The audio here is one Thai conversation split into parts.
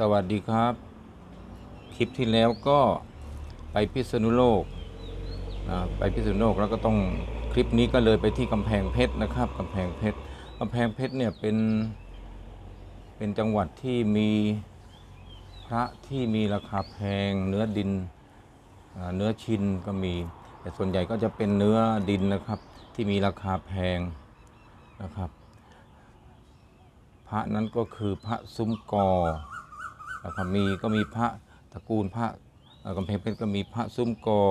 สวัสดีครับ คลิปที่แล้วก็ไปพิษณุโลกนะไปพิษณุโลกแล้วก็ต้องคลิปนี้ก็เลยไปที่กำแพงเพชรนะครับกำแพงเพชรกำแพงเพชรเนี่ยเป็นเป็นจังหวัดที่มีพระที่มีราคาแพงเนื้อดินเนื้อชินก็มี แต่ส่วนใหญ่ก็จะเป็นเนื้อดินนะครับที่มีราคาแพงนะครับ พระนั้นก็คือพระซุ้มกอ นะครับมีก็มีพระตระกูลพระกำแพงเพชรก็มีพระซุ้มกอ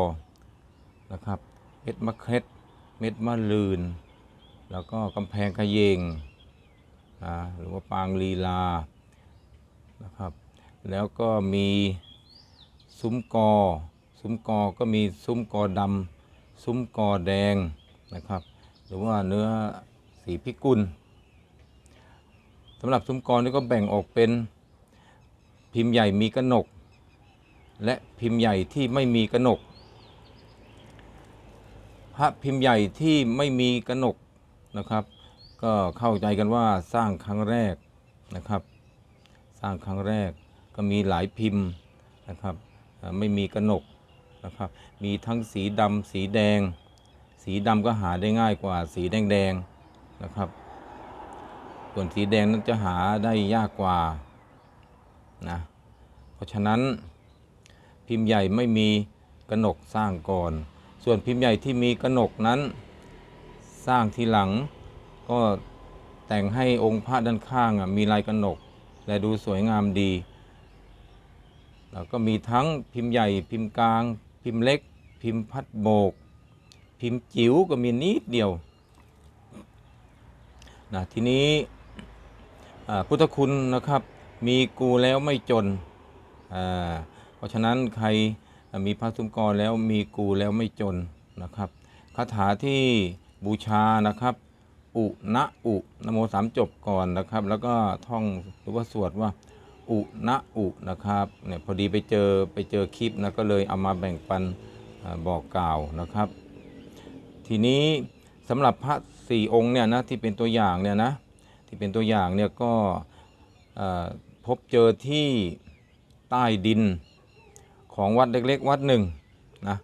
นะครับเม็ดมะเค็ดเม็ดมะลืน แล้วก็กำแพงขะเยงนะหรือว่าปางลีลานะครับ แล้วก็มีซุ้มกอ ซุ้มกอก็มีซุ้มกอดำซุ้มกอแดงนะครับ หรือว่าเนื้อสีพิกุลสำหรับซุ้มกรนี่ก็แบ่งออกเป็น พิมพ์ใหญ่มีกระหนก และพิมพ์ใหญ่ที่ไม่มีกระหนก พระพิมพ์ใหญ่ที่ไม่มีกระหนกนะครับ ก็เข้าใจกันว่าสร้างครั้งแรกนะครับ สร้างครั้งแรกก็มีหลายพิมพ์นะครับไม่มีกระหนกนะครับ มีทั้งสีดำสีแดง สีดำก็หาได้ง่ายกว่าสีแดงแดงนะครับ ส่วนสีแดงนั้นจะหาได้ยากกว่า นะเพราะฉะนั้นพิมพ์ใหญ่ไม่มีกระหนกสร้างก่อน ส่วนพิมพ์ใหญ่ที่มีกระหนกนั้นสร้างทีหลัง ก็แต่งให้องค์พระด้านข้างมีลายกระหนก และดูสวยงามดีแล้วก็มีทั้งพิมพ์ใหญ่พิมพ์กลาง พิมพ์เล็ก พิมพ์พัดโบก พิมพ์จิ๋วก็มีนิดเดียวนะทีนี้พุทธคุณนะครับ มีกูแล้วไม่จนอ่าเพราะฉะนั้นใครมีพระสุมกรแล้วมีกูแล้วไม่จนนะครับคาถาที่บูชานะครับอุณอุนโมสามจบก่อนนะครับ แล้วก็ท่องหรือว่าสวดว่าอุณอุนะครับเนี่ยพอดีไปเจอไปเจอคลิปนะก็เลยเอามาแบ่งปันบอกกล่าวนะครับ ทีนี้สำหรับพระสี่องค์เนี่ยนะที่เป็นตัวอย่างเนี่ยนะที่เป็นตัวอย่างเนี่ยก็ พบเจอที่ใต้ดินของวัดเล็กๆ วัดหนึ่งนะ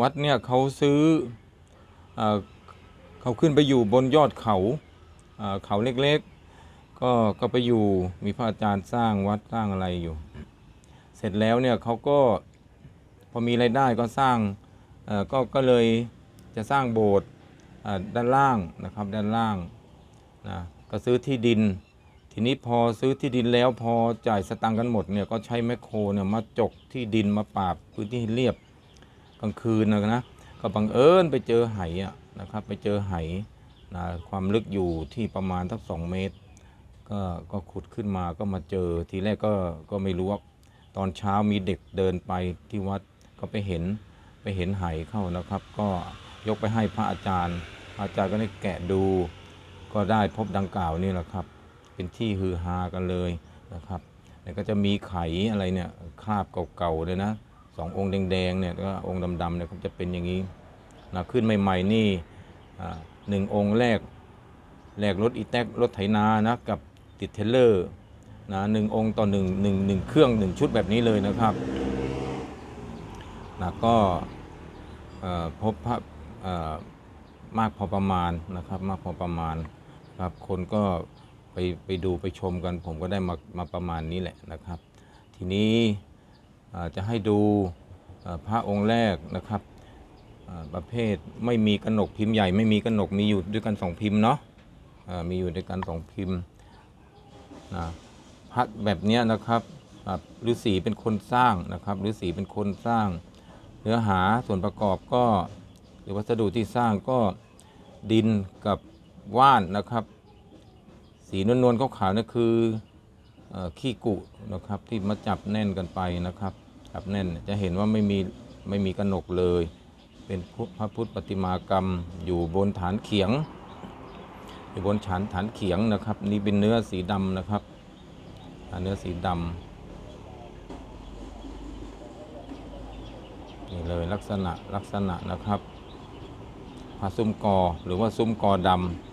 วัดเนี่ยเขาซื้อเอเขาขึ้นไปอยู่บนยอดเขาเขาเล็กๆ ก็ก็ไปอยู่มีพระอาจารย์สร้างวัดสร้างอะไรอยู่ เสร็จแล้วเนี่ยเขาก็พอมีรายได้ก็สร้างก็ก็เลยจะสร้างโบสถ์ด้านล่างนะครับด้านล่างนะก็ซื้อที่ดิน ทีนี้พอซื้อที่ดินแล้วพอจ่ายสตังค์กันหมดเนี่ยก็ใช้แมคโครเนี่ยมาจกที่ดินมาปราบพื้นที่เรียบกลางคืนนะนะก็บังเอิญไปเจอไหอะนะครับไปเจอไหนะความลึกอยู่ที่ประมาณทักสองเมตร ก็ก็ขุดขึ้นมาก็มาเจอทีแรกก็ก็ไม่รู้ว่าตอนเช้ามีเด็กเดินไปที่วัดก็ไปเห็นไปเห็นไหเข้านะครับ ก็ยกไปให้พระอาจารย์พระอาจารย์ก็ได้แกะดู ก็ได้พบดังกล่าวนี่แหละครับ เป็นที่ฮือฮากันเลยนะครับแล้วก็จะมีไขอะไรเนี่ยคราบเก่าๆเลยนะสององค์แดงๆเนี่ยก็องค์ดำๆเนี่ยก็จะเป็นอย่างนี้นะขึ้นใหม่ๆนี่อ่าหนึ่งองค์แรกแรกรถอีแท็กรถไถนานะกับติดเทเลอร์นะหนึ่งองค์ต่อหนึ่งหนึ่งหนึ่งเครื่องหนึ่งชุดแบบนี้เลยนะครับนะก็พบพระมากพอประมาณนะครับมากพอประมาณครับคนก็ ไปไปดูไปชมกันผมก็ได้มามาประมาณนี้แหละนะครับ ทีนี้จะให้ดูพระองค์แรกนะครับประเภทไม่มีกระหนกพิมพ์ใหญ่ ไม่มีกระหนกมีอยู่ด้วยกันสองพิมพ์เนาะมีอยู่ด้วยกันสองพิมพ์นะพระแบบนี้นะครับฤาษีเป็นคนสร้างนะครับฤาษีเป็นคนสร้าง เนื้อหาส่วนประกอบก็ หรือวัสดุที่สร้างก็ดินกับว่านนะครับ สีนวลๆขาวๆนั่นคือขี้กุนะครับที่มาจับแน่นกันไปนะครับจับแน่นจะเห็นว่าไม่มีไม่มีกระหนกเลย เป็นพระพุทธปฏิมากรรมอยู่บนฐานเขียง อยู่บนฐานฐานเขียงนะครับ นี่เป็นเนื้อสีดำนะครับเนื้อสีดำนี่เลยลักษณะลักษณะนะครับพระซุ้มกอหรือว่าซุ้มกอดำ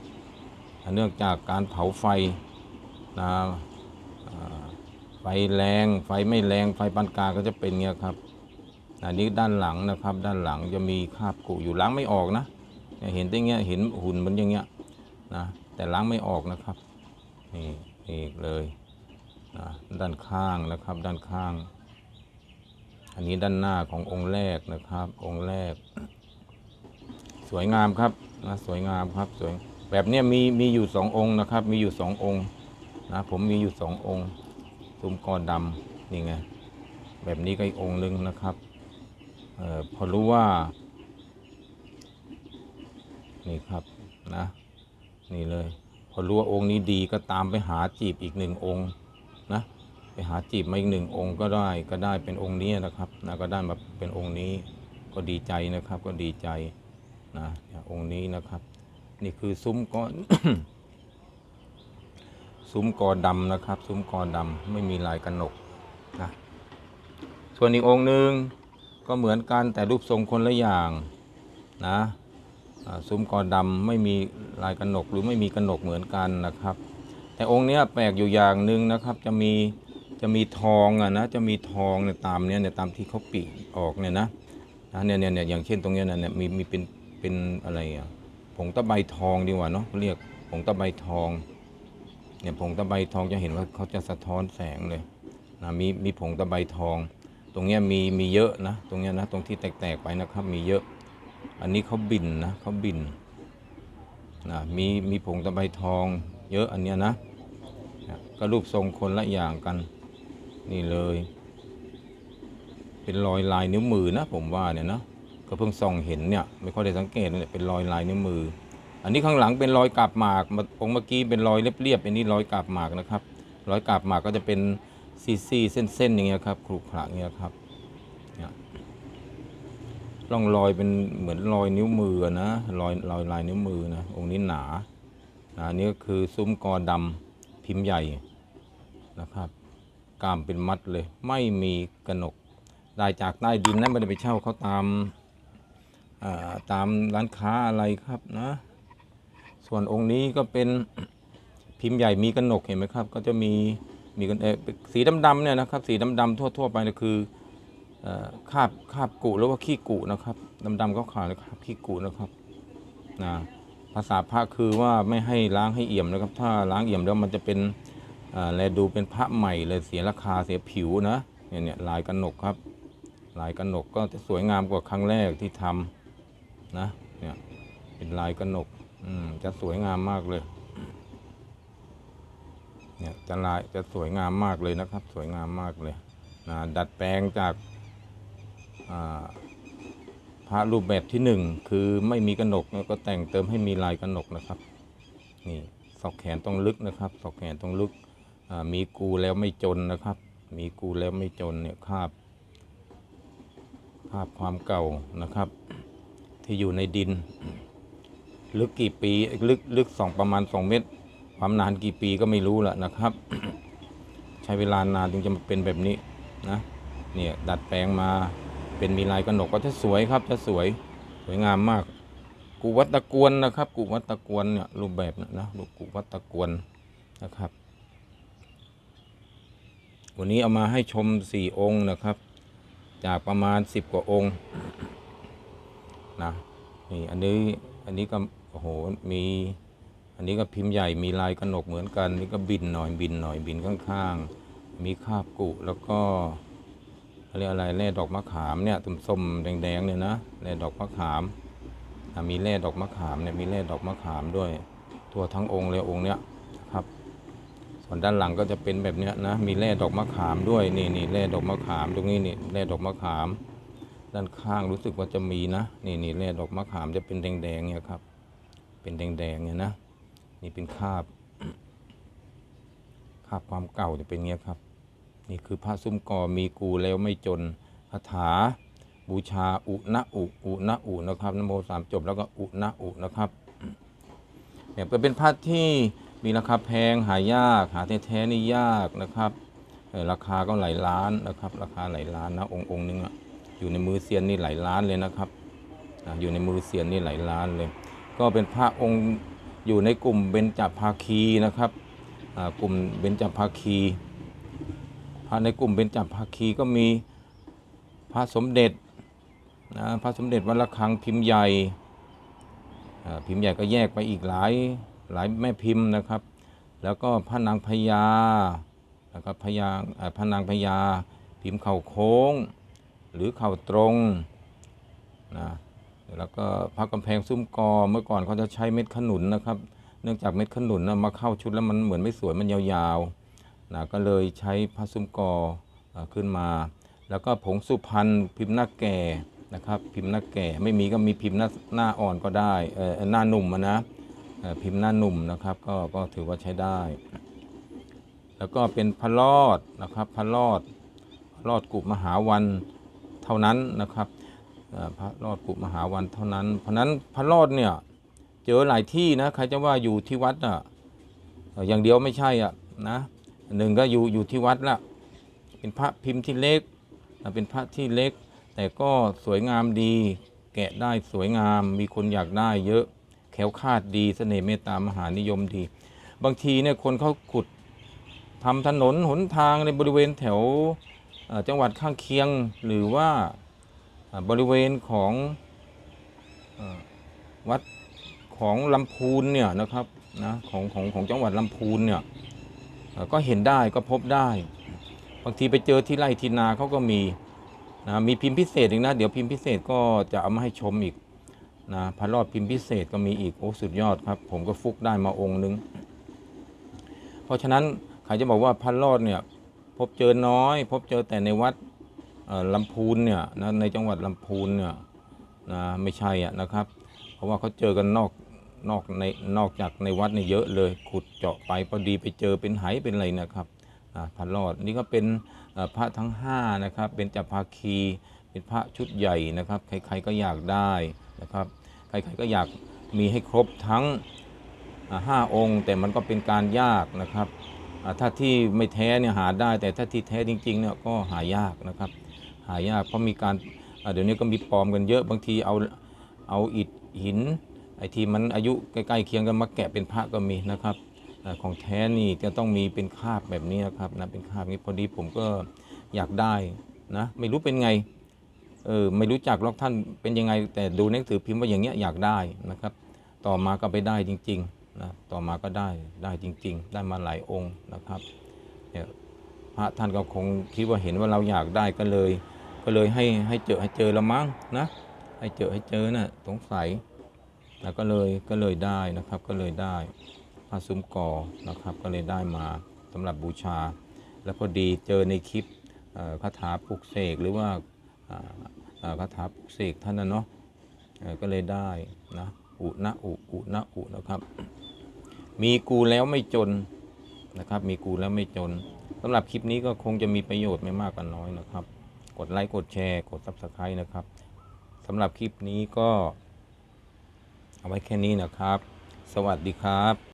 เนื่องจากการเผาไฟนะไฟแรงไฟไม่แรงไฟปานกลางก็จะเป็นเงี้ยครับอันนี้ด้านหลังนะครับ ด้านหลังจะมีคราบกุอยู่ล้างไม่ออกนะเห็นได้เงี้ยเห็นหุ่นมันอย่างเงี้ยนะแต่ล้างไม่ออกนะครับนี่นี่เลยนะด้านข้างนะครับด้านข้าง อันนี้ด้านหน้าขององค์แรกนะครับ องค์แรก สวยงามครับนะสวยงามครับสวย แบบเนี้ยมีมีอยู่สององค์นะครับ มีอยู่สององค์นะผมมีอยู่สององค์ซุ้มกอดำนี่ไงแบบนี้ก็อีกองค์หนึ่งนะครับเออพอรู้ว่า นี่ครับนะ นี่เลย พอรู้ว่าองค์นี้ดีก็ตามไปหาจีบอีกหนึ่งองค์นะไปหาจีบมาอีกหนึ่งองค์ก็ได้ก็ได้เป็นองค์นี้นะครับนะก็ได้มาเป็นองค์นี้ก็ดีใจนะครับ ก็ดีใจนะองค์นี้นะครับ นี่คือซุ้มก้อน ซุ้มกอดำนะครับ ซุ้มกอดำไม่มีลายกระหนกนะส่วนอีกองค์หนึ่งก็เหมือนกันแต่รูปทรงคนละอย่างนะซุ้มกอดำไม่มีลายกระหนกหรือไม่มีกระหนกเหมือนกันนะครับ แต่องค์นี้แปลกอยู่อย่างหนึ่งนะครับ จะมีจะมีทองอะนะจะมีทองเนี่ยตามเนี้ยเนี่ยตามที่เขาปีออกเนี่ยนะนะเนี่ยเนี่ยเนี่ยอย่างเช่นตรงเนี้ยนะเนี่ยมีมีเป็นเป็นอะไรอะ ผงตะไบทองดีกว่าเนาะเขาเรียกผงตะไบทอง เนี่ยผงตะไบทองจะเห็นว่าเขาจะสะท้อนแสงเลยนะมีมีผงตะไบทอง ตรงเนี้ยมีมีเยอะนะ ตรงเนี้ยนะตรงที่แตกๆไปนะครับมีเยอะ อันนี้เขาบินนะเขาบินนะมีมีผงตะไบทองเยอะอันเนี้ยนะนะก็รูปทรงคนละอย่างกันนี่เลย เป็นรอยลายนิ้วมือนะผมว่าเนี่ยนะ ก็เพิ่งส่องเห็นเนี่ยไม่ค่อยได้สังเกตเลยเป็นรอยลายนิ้วมือ อันนี้ข้างหลังเป็นรอยกาบหมากมาองค์เมื่อกี้เป็นรอยเรียบๆอันนี้รอยกาบหมากนะครับ รอยกาบหมากก็จะเป็นซี่ๆเส้นๆอย่างเงี้ยครับขรุขระอย่างเงี้ยครับร่องรอยเป็นเหมือนรอยนิ้วมือนะรอยรอยลายนิ้วมือนะองค์นี้หนานะอันนี้ก็คือซุ้มกอดำพิมพ์ใหญ่นะครับกล้ามเป็นมัดเลย ไม่มีกระหนกได้จากใต้ดินนะไม่ได้ไปเช่าเขาตาม ตามร้านค้าอะไรครับนะ ส่วนองค์นี้ก็เป็นพิมพ์ใหญ่มีกระหนกเห็นไหมครับ ก็จะมีมีกันเออสีดำๆเนี่ยนะครับ สีดำๆทั่ว ๆ ไปเนี่ยคือคาบคาบกุหรือว่าขี้กุนะครับดำๆก็ขาวนะครับขี้กุนะครับนะภาษาพระคือว่าไม่ให้ล้างให้เอี่ยมนะครับ ถ้าล้างเอี่ยมแล้วมันจะเป็นแลดูเป็นพระใหม่เลยเสียราคาเสียผิวนะเนี่ยเนี่ยลายกระหนกครับ ลายกระหนกก็จะสวยงามกว่าครั้งแรกที่ทำ นะเนี่ยเป็นลายกระหนกอืมจะสวยงามมากเลยเนี่ยจะลายจะสวยงามมากเลยนะครับ สวยงามมากเลยนะดัดแปลงจากาพระรูปแบบที่หนึ่งคือไม่มีกระหนกแล้วก็แต่งเติมให้มีลายกระหนกนะครับ นี่ศอกแขนต้องลึกนะครับศอกแขนต้องลึกมีกูแล้วไม่จนนะครับ มีกูแล้วไม่จนเนี่ยคาบคาบความเก่านะครับ ที่อยู่ในดิน ลึกกี่ปีลึกลึกสองประมาณสองเมตร ความนานกี่ปีก็ไม่รู้แหละนะครับ ใช้เวลานานจึงจะมาเป็นแบบนี้นะเนี่ยดัดแปลงมาเป็นมีลายกระหนกก็จะสวยครับจะสวยสวยงามมากกุวัดตะกวนนะครับกุวัดตะกวนเนี่ยรูปแบบนะนะรูปกุวัดตะกวนนะครับวันนี้เอามาให้ชมสี่องค์นะครับ จากประมาณสิบกว่าองค์ นะนี่อันนี้อันนี้ก็โอ้โหมีอันนี้ก็พิมพ์ใหญ่มีลายกระหนกเหมือนกันนี่ก็บินหน่อยบินหน่อยบินข้างๆ มีคาบกุแล้วก็เรียกอะไรแร่ดอกมะขามเนี่ยตุ่มส้มๆแดงๆเนี่ยนะแร่ดอกมะขามมีแร่ดอกมะขามเนี่ยมีแร่ดอกมะขามด้วยทั่วทั้งองค์เลยองค์เนี้ยครับ ส่วนด้านหลังก็จะเป็นแบบเนี้ยนะมีแร่ดอกมะขามด้วยนี่นี่แร่ดอกมะขามตรงนี้นี่แร่ดอกมะขาม ด้านข้างรู้สึกว่าจะมีนะนี่นี่แร่ดอกมะขามจะเป็นแดงๆเนี่ยครับ เป็นแดงๆเนี่ยนะ นี่เป็นคราบคราบความเก่าจะเป็นเงี้ยครับ นี่คือพระซุ้มกอมีกูแล้วไม่จนคาถา บูชาอุณะอุอุณะอุนะครับนโมสามจบแล้วก็อุณะอุนะครับเนี่ยเป็นพระที่มีราคาแพงหายากหาแท้ๆนี่ยากนะครับราคาก็หลายล้านนะครับ ราคาหลายล้านนะองค์องค์หนึงอะ อยู่ในมือเซียนนี่หลายล้านเลยนะครับอยู่ในมือเซียนนี่หลายล้านเลย ก็เป็นพระองค์อยู่ในกลุ่มเบญจภาคีนะครับกลุ่มเบญจภาคีพระในกลุ่มเป็นจับภาคีก็มีพระสมเด็จนะพระสมเด็จวัดระฆังพิมพ์ใหญ่พิมพ์ใหญ่ก็แยกไปอีกหลายหลายแม่พิมพ์นะครับ แล้วก็พระนางพญานะครับพญาพระนางพญาพิมพ์เข่าโค้ง หรือเข่าตรงนะแล้วก็พระกำแพงซุ้มกอเมื่อก่อนเขาจะใช้เม็ดขนุนนะครับ เนื่องจากเม็ดขนุนนะมาเข้าชุดแล้วมันเหมือนไม่สวยมันยาวๆนะก็เลยใช้พระซุ้มกออขึ้นมา แล้วก็ผงสุพรรณพิมพ์หน้าแก่นะครับพิมพ์หน้าแก่ไม่มีก็มีพิมพ์หน้าหน้าอ่อนก็ได้เออหน้าหนุ่มนะพิมพ์หน้าหนุ่มนะครับก็ก็ถือว่าใช้ได้ แล้วก็เป็นพระรอดนะครับพระรอดพระรอดกุมหาวัน ท่านั้นนะครับพระรอดกุมหาวันเท่านั้น เพราะนั้นพระรอดเนี่ยเจอหลายที่นะใครจะว่าอยู่ที่วัดอะอย่างเดียวไม่ใช่อะนะหนึ่งก็อยู่อยู่ที่วัดละเป็นพระพิมพ์ที่เล็กเป็นพระที่เล็ก แต่ก็สวยงามดี แกะได้สวยงามมีคนอยากได้เยอะแขวคาดดีเสน่ห์เมตตามหานิยมดี บางทีเนี่ยคนเขาขุดทำถนนหนทางในบริเวณแถว จังหวัดข้างเคียงหรือว่าบริเวณของวัดของลำพูนเนี่ยนะครับนะของของของจังหวัดลำพูนเนี่ยก็เห็นได้ก็พบได้ บางทีไปเจอที่ไร่ที่นาเขาก็มีนะมีพิมพ์พิเศษอีกนะเดี๋ยวพิมพ์พิเศษก็จะเอามาให้ชมอีกนะพระรอดพิมพ์พิเศษก็มีอีกโอ้สุดยอดครับ ผมก็ฟุกได้มาองค์นึง เพราะฉะนั้นใครจะบอกว่าพระรอดเนี่ย พบเจอน้อย พบเจอแต่ในวัดลำพูนเนี่ยนะในจังหวัดลำพูนเนี่ยนะไม่ใช่อะนะครับ เพราะว่าเขาเจอกันนอกนอกในนอกจากในวัดนี่เยอะเลยขุดเจาะไปพอดีไปเจอเป็นไหเป็นอะไรนะครับอ่าพระรอดนี่ก็เป็นพระทั้ง5นะครับเป็นจับภาคีเป็นพระชุดใหญ่นะครับใครๆก็อยากได้นะครับใครๆก็อยากมีให้ครบทั้งอ่าห้าองค์ แต่มันก็เป็นการยากนะครับ ถ้าที่ไม่แท้เนี่ยหาได้ แต่ถ้าที่แท้จริงๆเนี่ยก็หายากนะครับ หายากเพราะมีการเดี๋ยวนี้ก็มีปลอมกันเยอะบางทีเอาเอาอิฐหินไอ้ที่มันอายุใกล้ๆเคียงกันมาแกะเป็นพระก็มีนะครับของแท้นี่จะต้องมีเป็นคราบแบบนี้นะครับนะเป็นคราบนี้พอดีผมก็อยากได้นะไม่รู้เป็นไงเออไม่รู้จักหรอกท่านเป็นยังไง แต่ดูหนังสือพิมพ์ว่าอย่างเงี้ยอยากได้นะครับ ต่อมาก็ไปได้จริง ๆ นะต่อมาก็ได้ได้จริง ๆ ได้มาหลายองค์นะครับเนี่ยพระท่านก็คงคิดว่าเห็นว่าเราอยากได้ก็เลย ก็เลยให้ให้เจอให้เจอละมั้งนะให้เจอให้เจอน่ะสงสัยแล้วก็เลยก็เลยได้นะครับก็เลยได้ผ้าซุ้มกอนะครับ ก็เลยได้มาสำหรับบูชา แล้วพอดีเจอในคลิปคาถาปลุกเสกหรือว่าอ่าอ่าคาถาปลุกเสกท่านนั้นเนาะก็เลยได้นะ อุนะอุอุนะอุนะครับ มีกูแล้วไม่จนนะครับ มีกูแล้วไม่จนสำหรับคลิปนี้ก็คงจะมีประโยชน์ไม่มากก็น้อยนะครับ กดไลค์กดแชร์ กดซับสไคร b e นะครับสำหรับคลิปนี้ก็ เอาไว้แค่นี้นะครับ สวัสดีครับ